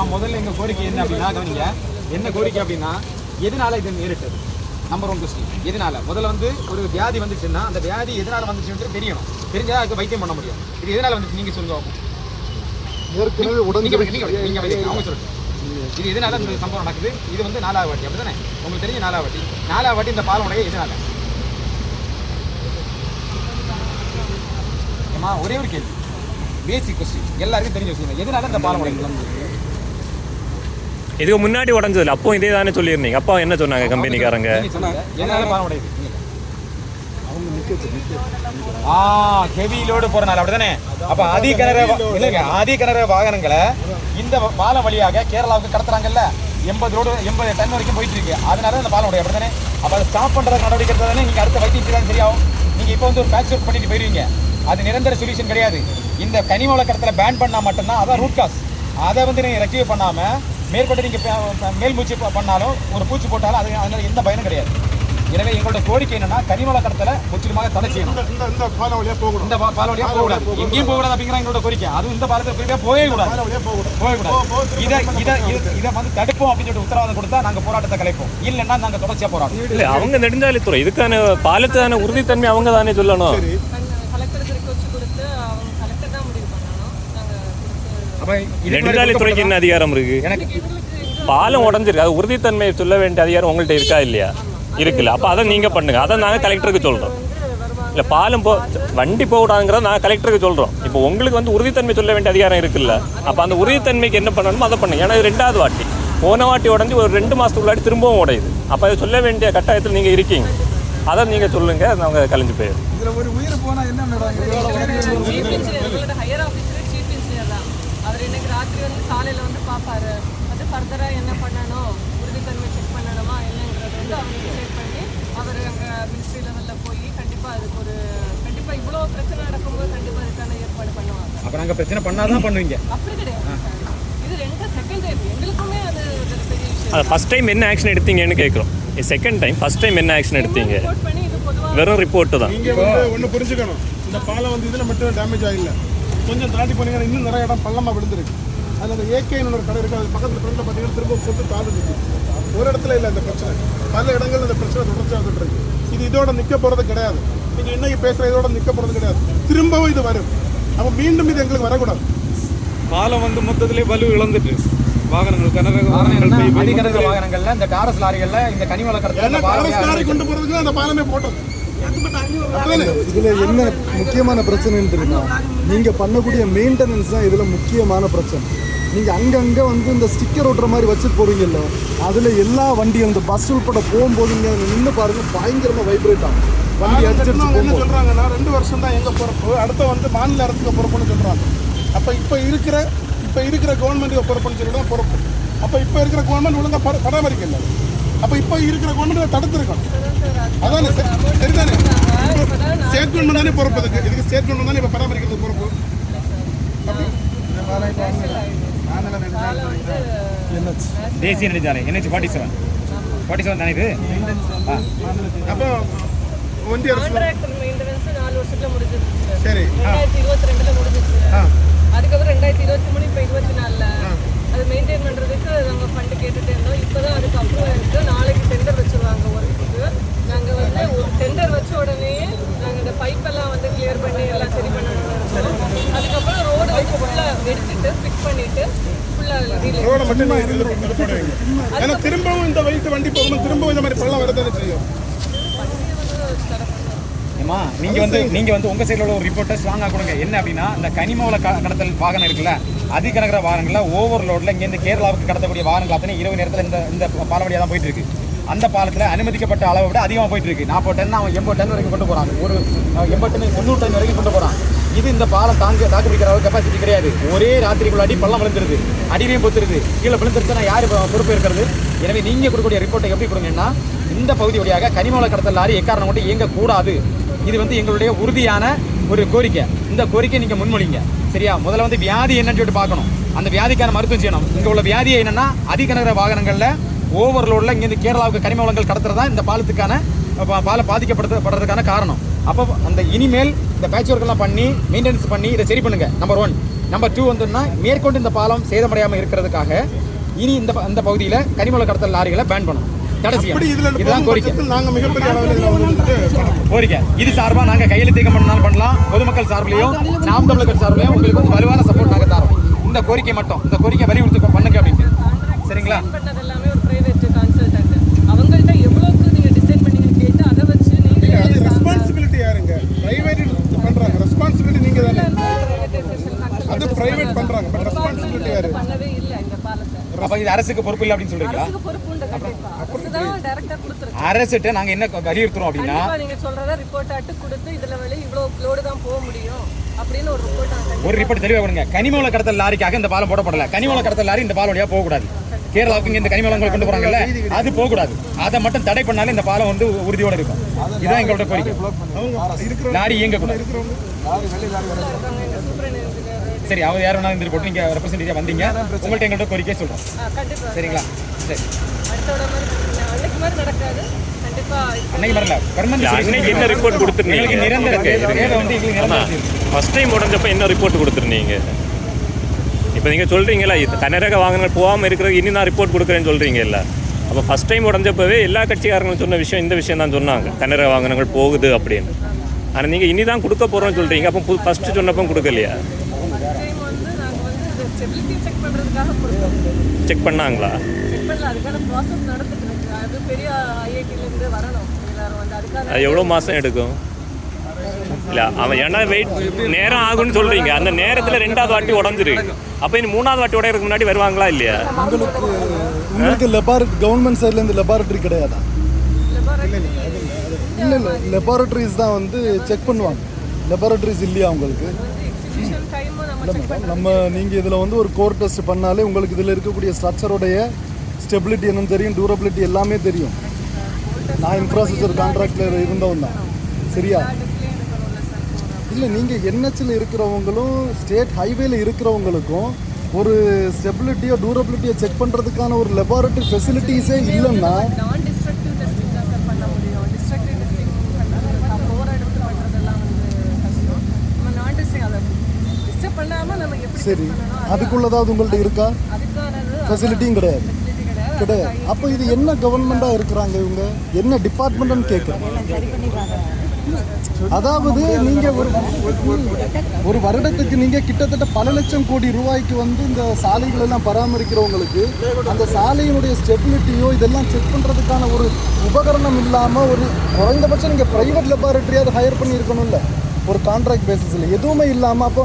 அம்மா முதல்ல எங்க கோரிக்கை என்ன அப்படின்னா கவனிங்க என்ன கோரிக்கை அப்படின்னா எதனால இது நேரிட்டது? நம்பர் ஒன் கொஸ்டின் எதனால? முதல்ல வந்து ஒரு வியாதி வந்துச்சுன்னா அந்த வியாதி எதனால வந்துச்சுன்னு தெரியணும். தெரிஞ்சா அதுக்கு வைத்தியம் பண்ண முடியும். இது எதனால வந்துச்சு? நீங்க சொல்லுங்க பாப்போம். ஏற்கனவே நீங்க உடஞ்சு வைங்க, நீங்க வைங்க, நீங்க வைங்க, அவங்க சொல்லுங்க. இது எதனால இந்த சம்பவம் நடக்குது? இது வந்து நாலாவது வாட்டி அப்படிதானே உங்களுக்கு தெரிஞ்ச நாலாவது வாட்டி. நாலாவது வாட்டி இந்த பாலம் உடைய எதனால? ஒரே ஒரு கேள்வி. பேசிக் கொஸ்டின் எல்லாருக்கும் தெரிஞ்ச விஷயம். எதனால இந்த பாலம் உடையுது? இதுக்கு முன்னாடி உடஞ்சதில்ல. அப்போ இதே தானே சொல்லியிருந்தீங்க. அப்பா என்ன சொன்னாங்க கம்பெனிக்காரங்க? நீங்க சொல்லுங்க. எதனால பாலம் உடையுது. நீங்க அவங்க நிக்க நிக்க ஆ ஹெவி லோடு போறனால அப்படிதானே? அப்ப அதி கனர இல்லைங்க அதி கனர வாகனங்களை இந்த பாலம் வழியாக கேரளாவுக்கு கடத்துறாங்கல்ல. எண்பது ரோடு எண்பது டன் வரைக்கும் போயிட்டு இருக்கு அதனால இந்த பாலம் உடைய அப்படிதானே? அப்ப அதை ஸ்டாப் பண்ற நடவடிக்கை தானே நீங்க அடுத்த வைத்தியம் செய்தாலும் சரியாகும். நீங்க இப்போ வந்து ஒரு பேட்ச் ஒர்க் பண்ணிட்டு போயிருவீங்க. அது நிரந்தர சொல்யூஷன் கிடையாது. இந்த கனிம கடத்தல பேன் பண்ணா மட்டும்தான் அதான் ரூட் காஸ் அதை வந்து நீங்க ரெக்டிவ் பண்ணாம மேற்பட்டு நீங்க ப- ப- மேல் மூச்சு பண்ணாலும் ஒரு பூச்சி போட்டாலும் அது அதனால எந்த பயனும் கிடையாது. எனவே எங்களோட கோரிக்கை என்னன்னா கனிம கடத்தல முற்றிலுமாக தடை செய்யணும். இந்த இந்த இந்த பாலம் வழியா போகணும். இந்த பா- பாலம் வழியா போக கூடாது எங்கேயும் போக கூடாது அப்படிங்கிற எங்களோட கோரிக்கை. அதுவும் இந்த பாலத்தை குறிப்பா போகவே கூடாது. போகக்கூடாது. போகவே கூடாது. இதை இதை இதை- இதை வந்து தடுப்போம் அப்படின்னு சொல்லிட்டு உத்தரவாதம் கொடுத்தா நாங்க போராட்டத்தை கலைப்போம். இல்லைன்னா நாங்க தொடர்ச்சியா போராடுவோம். இல்ல அவங்க நெடுஞ்சாலைத்துறை இதுக்கான பாலத்துக்கான உறுதித்தன்மை அவங்க தானே சொல்லணும் சரி கலெக்டருக்கு ரிக்வஸ்ட் கொடுத்து அவங்க கலெக்டர் தான் முடிவு பண்ணணும் நாங்கள் கொடுத்து அப்ப இது நெடுஞ்சாலைத்துறைக்கு என்ன அதிகாரம் இருக்கு? பாலம் உடஞ்சிருக்கு. அது உறுதித்தன்மையை சொல்ல வேண்டிய அதிகாரம் உங்கள்ட்ட இருக்கா இல்லையா? இருக்குல்ல. அப்போ அதை நீங்கள் பண்ணுங்க. அதை நாங்கள் கலெக்டருக்கு சொல்கிறோம் இல்லை பாலம் போ வண்டி போடாங்கிறத நாங்கள் கலெக்டருக்கு சொல்கிறோம் இப்போ உங்களுக்கு வந்து உறுதித்தன்மை சொல்ல வேண்டிய அதிகாரம் இருக்குல்ல? அப்போ அந்த உறுதித்தன்மைக்கு என்ன பண்ணணுமோ அதை பண்ணுங்க. ஏன்னா இது ரெண்டாவது வாட்டி. போன வாட்டி உடஞ்சி ஒரு ரெண்டு மாதத்துக்குள்ளாடி திரும்பவும் உடையுது. அப்போ அதை சொல்ல வேண்டிய கட்டாயத்தில் நீங்கள் இருக்கீங்க. அதை நீங்கள் சொல்லுங்கள் நாங்கள் கலைஞ்சு போயிடும் அவர் இன்னைக்கு ராத்திரி வந்து காலையில் வந்து பார்ப்பாரு. அது ஃபர்தராக என்ன பண்ணணும்? உறுதித்தன்மை செக் பண்ணணுமா? என்னங்கிறது வந்து அவர் டிசைட் பண்ணி அவர் அங்கே மினிஸ்ட்ரி லெவலில் போய் கண்டிப்பாக அதுக்கு ஒரு கண்டிப்பாக இவ்வளோ பிரச்சனை நடக்கும்போது கண்டிப்பாக அதுக்கான ஏற்பாடு பண்ணுவாங்க. அப்ப நாங்க பிரச்சனை பண்ணாதான் பண்ணுவீங்க. அப்படி கிடையாது இது ரெண்டு செகண்ட் டைம் எங்களுக்குமே அது பெரிய விஷயம் ஃபஸ்ட் டைம் என்ன ஆக்ஷன் எடுத்தீங்கன்னு கேட்குறோம். செகண்ட் டைம் ஃபஸ்ட் டைம் என்ன ஆக்ஷன் எடுத்தீங்க? ரிப்போர்ட் பண்ணி இது பொதுவாக வெறும் ரிப்போர்ட்டு தான். நீங்க வந்து ஒண்ணு புரிஞ்சுக்கணும். இந்த பாலம் வந்து இதுல மட்டும் டேமேஜ் ஆகல. கொஞ்சம் தாண்டி போனீங்கன்னா இன்னும் நிறைய இடம் பள்ளமா விழுந்திருக்கு. அதுல அந்த ஏகேன்னு ஒரு கடை இருக்கு அது பக்கத்துல ஃப்ரெண்ட்ல பாத்தீங்கன்னா திரும்ப சொத்து தாழ்ந்து நிற்கும் ஒரு இடத்துல இல்ல இந்த பிரச்சனை. பல இடங்கள்ல இந்த பிரச்சனை தொடர்ச்சியாக வந்துட்டு இருக்கு. இது இதோட நிக்க போறது கிடையாது. நீங்க இன்னைக்கு பேசுற இதோட நிக்க போறது கிடையாது. திரும்பவும் இது வரும். அப்ப மீண்டும் இது எங்களுக்கு வரக்கூடாது. பாலம் வந்து மொத்தத்திலே வலு இழந்துட்டு வாகனங்கள் கனரக வாகனங்கள்ல இந்த டாரஸ் லாரிகள்ல இந்த கனிம ஏன்னா கடத்தல கொண்டு போறதுக்கு அந்த பாலமே போட்டது? இதுல என்ன முக்கியமான பிரச்சனைன்னு தெரியுமா? நீங்க பண்ணக்கூடிய மெயின்டெனன்ஸ் தான் இதுல முக்கியமான பிரச்சனை. நீங்க அங்கங்க வந்து இந்த ஸ்டிக்கர் ஒட்டுற மாதிரி வச்சுட்டு போறீங்கல்ல அதுல எல்லா வண்டியும் இந்த பஸ் உட்பட போகும்போது இங்க நின்று பாருங்க பயங்கரமா வைப்ரேட் ஆகும். வண்டி அடிச்சிருச்சு என்ன போகும்போது. சொல்றாங்கன்னா ரெண்டு வருஷம் தான் எங்க பொறுப்பு அடுத்த வந்து மாநில அரசுக்கு பொறுப்புன்னு சொல்றாங்க. அப்ப இப்ப இருக்கிற இப்ப இருக்கிற கவர்மெண்ட்டுக்கு பொறுப்புன்னு சொல்லி தான் பொறுப்பு. அப்ப இப்ப இருக்கிற கவர்மெண்ட் ஒழுங்கா பர- பராமரிக்கல. அப்ப இப்ப இருக்கிற கவர்மெண்ட் தடுத்திருக்கணும். அதானே சரி- சரிதானே? ஸ்டேட் கவர்மெண்ட் தானே பொறுப்பு இதுக்கு இதுக்கு ஸ்டேட் கவர்மெண்ட் தானே இப்ப பராமரிக்கிறது பொறுப்பு? தேசிய நெடுஞ்சாலை NH forty seven forty seven தானே இது. அப்போ ஒன்றிய அரசு நாலு வருஷத்துல முடிஞ்சிருச்சு. சரி ரெண்டாயிரத்தி இருபத்தி ரெண்டுல முடிஞ்சிச்சு ஆ. அதுக்கப்புறம் ரெண்டாயிரத்தி இருபத்தி மூணு இப்போ இருபத்தி நாலுல. அது மெயின்டைன் பண்ணுறதுக்கு நாங்கள் ஃபண்டு கேட்டுகிட்டே இருந்தோம். இப்போதான் அதுக்கு அப்ரூவல் இருக்கு. நாளைக்கு டெண்டர் வச்சுருவாங்க ஒர்க்குக்கு நாங்கள் வந்து ஒரு டெண்டர் வச்ச உடனே நாங்கள் இந்த பைப்பெல்லாம் வந்து கிளியர் பண்ணி எல்லாம் சரி பண்ணணும் அதுக்கப்புறம் ரோடு வந்து ஃபுல்லாக எடுத்துட்டு ஃபிக்ஸ் பண்ணிவிட்டு ஃபுல்லாக ரீலே ரோட மட்டும் நீங்க இதுல இது போடுவீங்க ஏன்னா திரும்பவும் இந்த வெயிட் வண்டி போகணும் திரும்பவும் இந்த மாதிரி பள்ளம் வரதானே செய்யும் வண்டி வந்து தர பண்ணுவோம் ஏமா நீங்க வந்து நீங்க வந்து உங்க சைடுல ஒரு ரிப்போர்ட்டை ஸ்ட்ராங்கா கொடுங்க. என்ன அப்படின்னா இந்த கனிமவள கடத்தல் வாகனம் இருக்குல்ல அதிகனகர வாகனங்கள்ல ஓவர்லோட்ல இங்க இருந்து கேரளாவுக்கு கடத்தக்கூடிய வாகனங்கள் அத்தனை இரவு நேரத்துல இந்த இந்த பாலம் வழியா தான் போயிட்டு இருக்கு அந்த பாலத்துல அனுமதிக்கப்பட்ட அளவை விட அதிகமா போயிட்டு இருக்கு நாற்பது டன் அவன் எண்பது டன் வரைக்கும் கொண்டு போறாங்க ஒரு எண்பது டன் தொண்ணூறு டன் வரைக்கும் கொண்டு போறான். இது இந்த பாலம் தாங்க தாக்கு பிடிக்கிற அளவு கெப்பாசிட்டி கிடையாது. ஒரே ராத்திரிக்குள்ள அடி பள்ளம் விழுந்துருது. அடியிலையும் பொத்துருது. கீழே விழுந்துருச்சுன்னா யாரு பொறுப்பு இருக்கிறது எனவே நீங்க கொடுக்கக்கூடிய ரிப்போர்ட்டை எப்படி கொடுங்கன்னா இந்த பகுதி வழியாக கனிமவள கடத்தல் லாரி எக்காரணம் கொண்டு இயங்கக்கூடாது. இது வந்து எங்களுடைய உறுதியான ஒரு கோரிக்கை. இந்த கோரிக்கை நீங்க முன்மொழிங்க. சரியா? முதல்ல வந்து வியாதி என்னன்னு சொல்லிட்டு பார்க்கணும். அந்த வியாதிக்கான மருத்துவம் செய்யணும். இங்க உள்ள வியாதி என்னன்னா அதிகனகர வாகனங்கள்ல ஓவர்லோட்ல இங்கேருந்து கேரளாவுக்கு கனிம வளங்கள் கடத்துறதா இந்த பாலத்துக்கான பா- பாலம் பாதிக்கப்படுறதுக்கான காரணம். அப்போ அந்த இனிமேல் இந்த பேட்ச் ஒர்க் எல்லாம் பண்ணி மெயின்டெனன்ஸ் பண்ணி இதை சரி பண்ணுங்க. நம்பர் ஒன் நம்பர் டூ வந்துன்னா மேற்கொண்டு இந்த பாலம் சேதமடையாமல் இருக்கிறதுக்காக இனி இந்த இந்த பகுதியில் கனிமூல கடத்தல் லாரிகளை பேன் பண்ணணும். இதுல இதுதான் கோரிக்கை. பட்சத்தில் நாங்க மிகப்பெரிய கோரிக்கை. இது சார்பாக நாங்கள் கையெழுத்தீக்கம் பண்ணாலும் பண்ணலாம். பொதுமக்கள் சார்பிலையும் நாம் தமிழர்கள் சார்பிலையும் உங்களுக்கு வந்து வலுவான சப்போர்ட் நாங்கள் தரோம். இந்த கோரிக்கை மட்டும் இந்த கோரிக்கை வலியுறுத்தி பண்ணுங்க அப்படின்ட்டு சரிங்களா? எல்லாமே ஒரு பண்ணீங்கன்னு அதை வச்சு ரெஸ்பான்சிபிலிட்டி யாருங்க? பிரைவேட் பண்றாங்க. ரெஸ்பான்சிபிலிட்டி நீங்க தானே அது பிரைவேட் பண்றாங்க பட் ரெஸ்பான்சிபிலிட்டி யாரு பண்ணவே இல்லை இந்த பாலத்தை அப்போ இது அரசுக்கு பொறுப்பு இல்லை அப்படின்னு சொல்றீங்களா? அரசுக்கு கண்டிப்பா. அரசு தான் டைரக்டா கொடுத்துருக்கு. அரசுட்டு நாங்கள் என்ன வலியுறுத்துறோம் அப்படின்னா நீங்க சொல்றத ரிப்போர்ட் ஆட்டு கொடுத்து இதுல வெளிய இவ்வளவு லோடு தான் போக முடியும் அப்படின்னு ஒரு ரிப்போர்ட் நாங்க ஒரு ரிப்போர்ட் தெளிவாக கொடுங்க. கனிமூல கடத்தல் லாரிக்காக இந்த பாலம் போடப்படல. கனிமூல கடத்தல் லாரி இந்த பாலம் வழியாக போகக்கூடாது கேரளாவுக்கு இங்க இந்த கனிமூலங்கள் கொண்டு போறாங்கல்ல அது போகக்கூடாது அதை மட்டும் தடை பண்ணாலே இந்த பாலம் வந்து உறுதியோட இருக்கும். இதுதான் எங்களோட கோரிக்கை. லாரி இயங்கக்கூடாது. சரி அவர் யார் வேணாலும் இருந்துட்டு போட்டு நீங்க ரெப்ரஸன்டேட்டிவ் வந்தீங்க. உங்கள்ட்ட எங்கள்கிட்ட கோரிக்கை சொல்றோம். கண்டிப்பா. சரிங்களா? சரி. அன்னைக்கு வரல. அன்னைக்கு என்ன ரிப்போர்ட் கொடுத்துருந்தீங்க? நிரந்தர. ஃபர்ஸ்ட் டைம் உடஞ்சப்ப என்ன ரிப்போர்ட் கொடுத்துருந்தீங்க? இப்போ நீங்கள் சொல்கிறீங்களா இது வாகனங்கள் போகாமல் இருக்கிறது இனி நான் ரிப்போர்ட் கொடுக்குறேன்னு சொல்கிறீங்கல்ல அப்போ ஃபஸ்ட் டைம் உடஞ்சப்பவே எல்லா கட்சிக்காரங்களும் சொன்ன விஷயம் இந்த விஷயம் தான் சொன்னாங்க. கனரக வாகனங்கள் போகுது அப்படின்னு. ஆனால் நீங்கள் இனி தான் கொடுக்க போகிறோம்னு சொல்கிறீங்க அப்போ ஃபஸ்ட்டு சொன்னப்போ கொடுக்கலையா டைம் வந்து நாங்க வந்து இந்த ஸ்டெபிலிட்டி செக் பண்றதுக்காக கொடுத்தோம். செக் பண்ணாங்களா? செக் பண்ணல. அதுக்கான ப்ராசஸ் நடந்துட்டு இருக்கு. அது பெரிய ஐஐடில இருந்து வரணும். எல்லாரும் வந்து அதுக்கான அது எவ்வளோ மாதம் எடுக்கும்? இல்லை அவன் ஏன்னா வெயிட் நேரம் ஆகும்னு சொல்கிறீங்க அந்த நேரத்தில் ரெண்டாவது வாட்டி உடஞ்சிருக்கு அப்போ இனி மூணாவது வாட்டி உடையறதுக்கு முன்னாடி வருவாங்களா இல்லையா? உங்களுக்கு உங்களுக்கு லெபார்ட் கவர்மெண்ட் சைட்லேருந்து லெபார்ட்டரி கிடையாதா? இல்லை இல்லை லெபார்ட்டரிஸ் தான் வந்து செக் பண்ணுவாங்க. லெபார்ட்டரிஸ் இல்லையா உங்களுக்கு? இல்லை மேடம் நம்ம நீங்கள் இதில் வந்து ஒரு கோர் டெஸ்ட் பண்ணாலே உங்களுக்கு இதில் இருக்கக்கூடிய ஸ்ட்ரக்சருடைய ஸ்டெபிலிட்டி என்னன்னு தெரியும் டூரபிலிட்டி எல்லாமே தெரியும். நான் இன்ஃப்ராஸ்ட்ரக்சர் கான்ட்ராக்டில் இருந்தவன் தான். சரியா? இல்லை நீங்கள் என்ஹெச்சில் இருக்கிறவங்களும் ஸ்டேட் ஹைவேல இருக்கிறவங்களுக்கும் ஒரு ஸ்டெபிலிட்டியோ டூரபிலிட்டியோ செக் பண்ணுறதுக்கான ஒரு லெபார்டரி ஃபெசிலிட்டிஸே இல்லைன்னா நான் டிஸ்ட்ரக்டிவ் டெஸ்டிங் தான் சார் பண்ண முடியும் டிஸ்ட்ரக்டிவ் டெஸ்டிங் பண்ணுறது போகிற இடத்துல பண்ணுறதெல்லாம் வந்து கஷ்டம் நம்ம நான் டிஸ்டிங் அதை டிஸ்டர்ப் பண்ணாமல் நம்ம எப்படி சரி. test ஏதாவது அதுக்குள்ளதாவது உங்கள்கிட்ட இருக்கா? ஃபெசிலிட்டியும் கிடையாது. கிடையாது. அப்போ இது என்ன கவர்மெண்ட்டாக இருக்கிறாங்க இவங்க? என்ன டிபார்ட்மெண்ட்னு கேட்குறேன் அதாவது நீங்க ஒரு ஒரு வருடத்துக்கு நீங்க கிட்டத்தட்ட பல லட்சம் கோடி ரூபாய்க்கு வந்து இந்த சாலைகள் எல்லாம் பராமரிக்கிறவங்களுக்கு அந்த சாலையினுடைய ஸ்டெபிலிட்டியோ இதெல்லாம் செக் பண்றதுக்கான ஒரு உபகரணம் இல்லாம ஒரு குறைந்தபட்சம் நீங்க பிரைவேட் லெபார்ட்டரியாவது ஹையர் பண்ணியிருக்கணும்ல. ஒரு கான்ட்ராக்ட் பேசிஸில் எதுவுமே இல்லாமல் அப்போ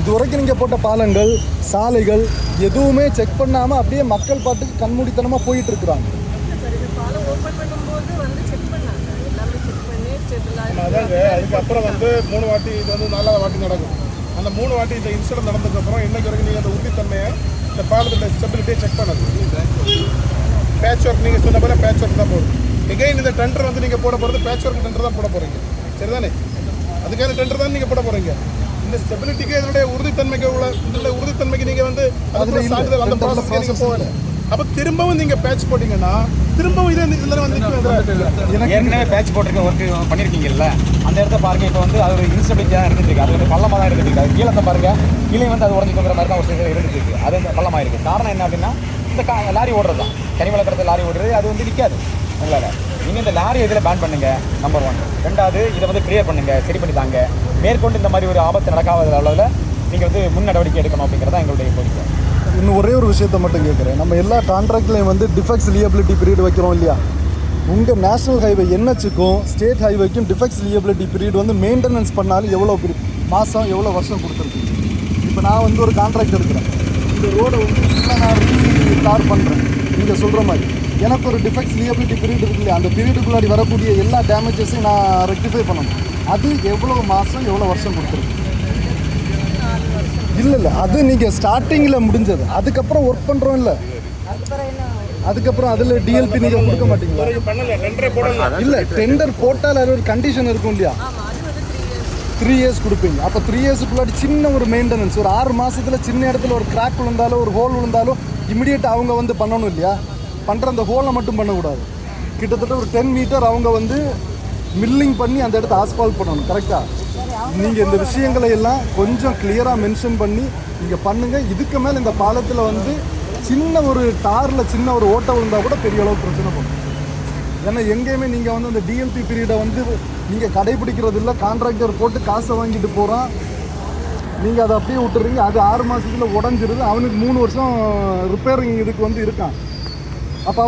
இது வரைக்கும் நீங்கள் போட்ட பாலங்கள் சாலைகள் எதுவுமே செக் பண்ணாமல் அப்படியே மக்கள் பாட்டுக்கு கண்மூடித்தனமாக போயிட்டு இருக்கிறாங்க சார் இது பாலம் ஓப்பன் பண்ணும்போது வந்து செக் பண்ணாங்க. எல்லாமே செக் பண்ணி ஸ்டெபிளாக அதாங்க அதுக்கப்புறம் வந்து மூணு வாட்டி இது வந்து நாலாவது வாட்டி நடக்கும். அந்த மூணு வாட்டி இந்த இன்சிடென்ட் நடந்ததுக்கப்புறம் இன்னைக்கு வரைக்கும் நீங்கள் அந்த உறுதித்தன்மையை இந்த பாலத்தோட ஸ்டெபிலிட்டியை செக் பண்ணது பேட்ச் ஒர்க் நீங்கள் சொன்ன போல பேட்ச் ஒர்க் தான் போடும் எகைன் இந்த டெண்டர் வந்து நீங்கள் போட போகிறது பேட்ச் ஒர்க் டெண்டர் தான் போட போகிறீங்க சரிதானே? அதுக்கான டெண்டர் தான் நீங்கள் போட போகிறீங்க இந்த ஸ்டெபிலிட்டிக்கு இதனுடைய உறுதித்தன்மைக்கு உள்ள இதில் உறுதித்தன்மைக்கு நீங்கள் வந்து அதுக்குள்ள. சான்றிதழ் அந்த ப்ராசஸ்க்கு நீங்கள் போகல. அப்போ திரும்பவும் நீங்கள் பேட்ச் போட்டிங்கன்னா திரும்பவும் இதே இதில் வந்து ஏற்கனவே பேட்ச் போட்டிருக்க ஒர்க் பண்ணியிருக்கீங்கல்ல அந்த இடத்த பாருங்க. இப்போ வந்து அது ஒரு இன்ஸ்டபிலிட்டி தான் இருந்துட்டு இருக்கு. அது வந்து பள்ளமாக தான் இருந்துட்டு இருக்கு. அது கீழே பாருங்க. கீழே வந்து அது உடஞ்சி போகிற மாதிரி தான் ஒரு சில இருந்துட்டு இருக்கு. அது வந்து பள்ளமாக இருக்கு. காரணம் என்ன அப்படின்னா இந்த கா லாரி ஓடுறது தான் கனிமலை கடத்த லாரி ஓடுறது அது வந்து நிற்காது உங்களால். நீங்கள் இந்த லாரி இதில் பேன் பண்ணுங்கள் நம்பர் ஒன் ரெண்டாவது இதை வந்து கிளியர் பண்ணுங்கள் சரி பண்ணி தாங்க. மேற்கொண்டு இந்த மாதிரி ஒரு ஆபத்து நடக்காத அளவில் நீங்கள் வந்து முன் நடவடிக்கை எடுக்கணும் அப்படிங்கிறத எங்களுடைய கோரிக்கை. இன்னும் ஒரே ஒரு விஷயத்த மட்டும் கேட்குறேன். நம்ம எல்லா கான்ட்ராக்ட்லையும் வந்து டிஃபெக்ட்ஸ் லியபிலிட்டி பீரியட் வைக்கிறோம் இல்லையா? உங்கள் நேஷனல் ஹைவே என்ஹெச்சுக்கும் ஸ்டேட் ஹைவேக்கும் டிஃபெக்ட்ஸ் லியபிலிட்டி பீரியட் வந்து மெயின்டெனன்ஸ் பண்ணாலும் எவ்வளோ பீரியட் மாதம் எவ்வளோ வருஷம் கொடுத்துருக்கு? இப்போ நான் வந்து ஒரு கான்ட்ராக்ட் எடுக்கிறேன். இந்த ரோடை வந்து நான் ரீ தார் பண்ணுறேன் நீங்கள் சொல்கிற மாதிரி. எனக்கு ஒரு டிஃபெக்ட்ஸ் லியபிலிட்டி பீரியட் இருக்கு இல்லையா? அந்த பீரியடுக்குள்ளாடி வரக்கூடிய எல்லா டேமேஜஸையும் நான் ரெக்டிஃபை பண்ணணும். அது எவ்வளோ மாதம் எவ்வளோ வருஷம் கொடுத்துருக்கு? இல்லை இல்லை. அது நீங்கள் ஸ்டார்டிங்கில் முடிஞ்சது. அதுக்கப்புறம் ஒர்க் பண்ணுறோம் இல்லை. அதுக்கப்புறம் அதில் டிஎல்பி நீங்கள் கொடுக்க மாட்டீங்களா? இல்லை டெண்டர் போட்டால் அது ஒரு கண்டிஷன் இருக்கும் இல்லையா? த்ரீ இயர்ஸ் கொடுப்பீங்க. அப்போ த்ரீ இயர்ஸுக்குள்ளாடி சின்ன ஒரு மெயின்டெனன்ஸ் ஒரு ஆறு மாதத்தில் சின்ன இடத்துல ஒரு கிராக் விழுந்தாலும் ஒரு ஹோல் விழுந்தாலும் இமிடியேட் அவங்க வந்து பண்ணணும் இல்லையா? பண்ணுற அந்த ஹோலை மட்டும் பண்ணக்கூடாது. கிட்டத்தட்ட ஒரு டென் மீட்டர் அவங்க வந்து மில்லிங் பண்ணி அந்த இடத்த ஆஸ்பால்ட் பண்ணணும் கரெக்டாக நீங்கள் இந்த விஷயங்களை எல்லாம் கொஞ்சம் கிளியராக மென்ஷன் பண்ணி நீங்கள் பண்ணுங்கள் இதுக்கு மேலே இந்த பாலத்தில் வந்து சின்ன ஒரு டாரில் சின்ன ஒரு ஓட்டை விழுந்தால் கூட பெரிய அளவு பிரச்சனை பண்ணும் ஏன்னா எங்கேயுமே நீங்கள் வந்து அந்த டிஎல்பி பீரியடை வந்து நீங்கள் கடைபிடிக்கிறது இல்லை. கான்ட்ராக்டர் போட்டு காசை வாங்கிட்டு போகிறான் நீங்கள் அதை அப்படியே விட்டுறீங்க. அது ஆறு மாதத்துல உடஞ்சிருது. அவனுக்கு மூணு வருஷம் ரிப்பேரிங் இதுக்கு வந்து இருக்கான். А по...